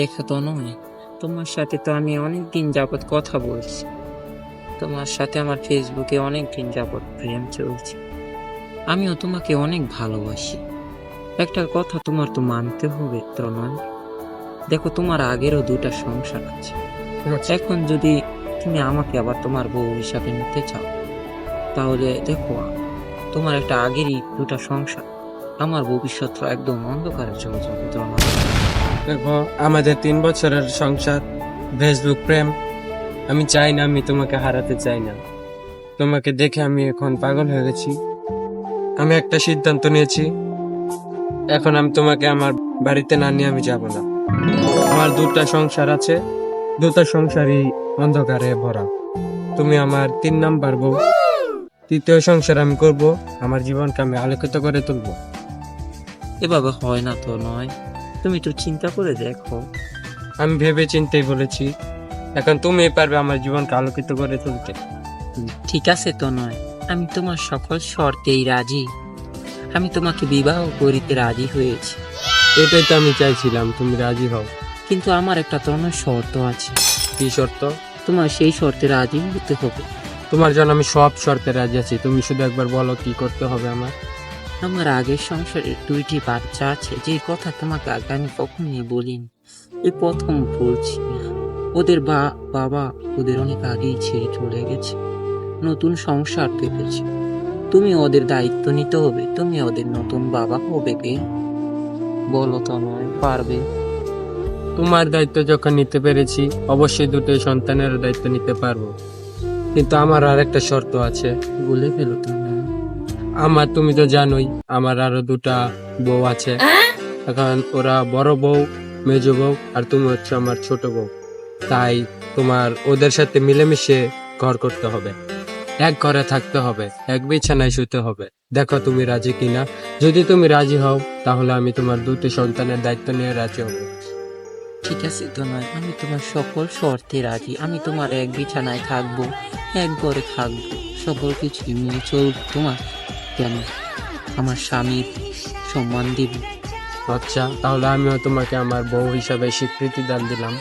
দেখা তো নয়। তোমার সাথে তো আমি অনেক দিন যাবত কথা বলছি। তোমার সাথে আমার ফেসবুকে অনেক দিন যাবত প্রেম চলছে। আমিও তোমাকে অনেক ভালোবাসি। একটা কথা তোমার তো মানতে হবে তনয় দেখো তোমার আগেরও দুটা সংসার আছে। এখন যদি তুমি আমাকে আবার তোমার বউ হিসাবে নিতে চাও তাহলে দেখো তোমার একটা আগেরই দুটা সংসার। আমার ভবিষ্যৎ একদম অন্ধকারে চলে যাবে তনয় দেখো আমাদের তিন বছরের সংসার, ফেসবুক প্রেম, আমি চাই না, আমি তোমাকে হারাতে চাই না। তোমাকে দেখে আমি এখন পাগল হয়ে গেছি। আমি একটা সিদ্ধান্ত নিয়েছি, এখন আমি তোমাকে আমার বাড়িতে না নিয়ে আমি যাব না। আমার দুটা সংসার আছে, দুটা সংসারই অন্ধকারে ভরা। তুমি আমার তিন নাম্বার বউ। তৃতীয় সংসার আমি করব, আমার জীবনকে আমি আলোকিত করে তুলবো। এভাবে হয় না তো, নয়। তুমি একটু চিন্তা করে দেখো। আমি ভেবে চিন্তেই বলেছি এখন তুমি পারবে আমার জীবনকে আলোকিত করে তুলতে। ঠিক আছে তো নয় আমি তোমার সকল শর্তেই রাজি। আমি তোমাকে বিবাহ করিতে রাজি হয়েছি। এটাই তো আমি চাইছিলাম তুমি রাজি হও। কিন্তু আমার একটা তোমার শর্ত আছে। কি শর্ত? তোমার সেই শর্তে রাজি হতে হবে। তোমার জন্য আমি সব শর্তে রাজি আছি তুমি শুধু একবার বলো কি করতে হবে আমার। আমার আগের সংসারে দুইটি বাচ্চা আছে, যে কথা তোমাকে আগে আমি কখনই বলিনি। এই প্রথম বলছি ওদের বা, বাবা ওদের অনেক আগেই ছেড়ে চলে গেছে। নতুন সংসার পেতেছে। তুমি ওদের দায়িত্ব নিতে হবে, তুমি ওদের নতুন বাবা হবে কে? বলো তো নয় পারবে? তোমার দায়িত্ব যখন নিতে পেরেছি, অবশ্যই দুটো সন্তানের দায়িত্ব নিতে পারব। কিন্তু আমার আর একটা শর্ত আছে বলে ফেলো তো নয় আমার তুমি তো জানোই আমার আরও দুটা বউ আছে। এখন ওরা বড় বউ মেজ বউ আর তুমি হচ্ছে আমার ছোট বউ। তাই তোমার ওদের সাথে মিলেমিশে ঘর করতে হবে। এক ঘরে থাকতে হবে এক বিছানায় শুতে হবে। দেখো তুমি রাজি কিনা? যদি তুমি রাজি হও তাহলে আমি তোমার দুটি সন্তানের দায়িত্ব নিয়ে রাজি হব। ঠিক আছে তো নয় আমি তোমার সকল শর্তে রাজি। আমি তোমার এক বিছানায় থাকব এক ঘরে থাকব। সকল কিছু নিয়ে চলবো। তোমার কেন? আমার স্বামীর সম্মান দিব। আচ্ছা তাহলে আমিও তোমাকে আমার বউ হিসাবে স্বীকৃতি দান দিলাম।